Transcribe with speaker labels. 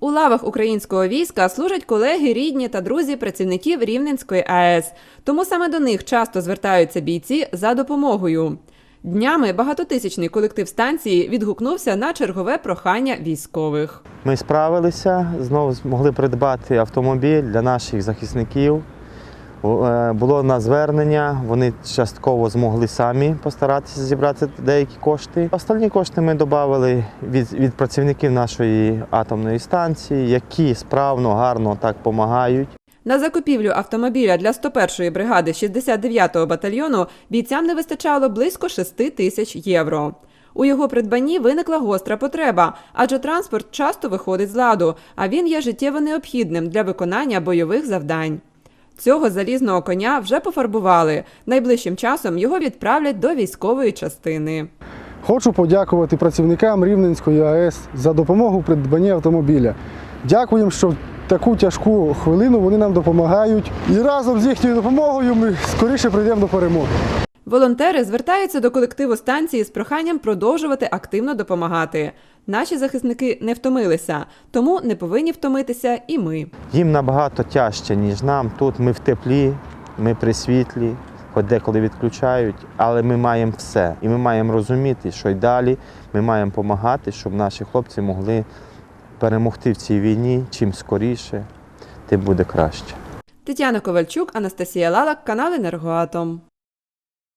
Speaker 1: У лавах українського війська служать колеги, рідні та друзі працівників Рівненської АЕС. Тому саме до них часто звертаються бійці за допомогою. Днями багатотисячний колектив станції відгукнувся на чергове прохання військових.
Speaker 2: Ми справилися, знову змогли придбати автомобіль для наших захисників. Е, Було на звернення, вони частково змогли самі постаратися зібрати деякі кошти. Останні кошти ми додали від, від працівників нашої атомної станції, які справно, гарно так допомагають.
Speaker 1: На закупівлю автомобіля для 101-ї бригади 69-го батальйону бійцям не вистачало близько 6 тисяч євро. У його придбанні виникла гостра потреба, адже транспорт часто виходить з ладу, а він є життєво необхідним для виконання бойових завдань. Цього залізного коня вже пофарбували. Найближчим часом його відправлять до військової частини.
Speaker 3: Хочу подякувати працівникам Рівненської АЕС за допомогу в придбанні автомобіля. Дякуємо, що в таку тяжку хвилину вони нам допомагають. І разом з їхньою допомогою ми скоріше прийдемо до перемоги.
Speaker 1: Волонтери звертаються до колективу станції з проханням продовжувати активно допомагати. Наші захисники не втомилися, тому не повинні втомитися і ми.
Speaker 2: Їм набагато тяжче, ніж нам. Тут ми в теплі, ми при світлі, хоч деколи відключають, але ми маємо все. І ми маємо розуміти, що й далі ми маємо допомагати, щоб наші хлопці могли перемогти в цій війні чим скоріше, тим буде краще.
Speaker 1: Тетяна Ковальчук, Анастасія Лалак, канал Енергоатом.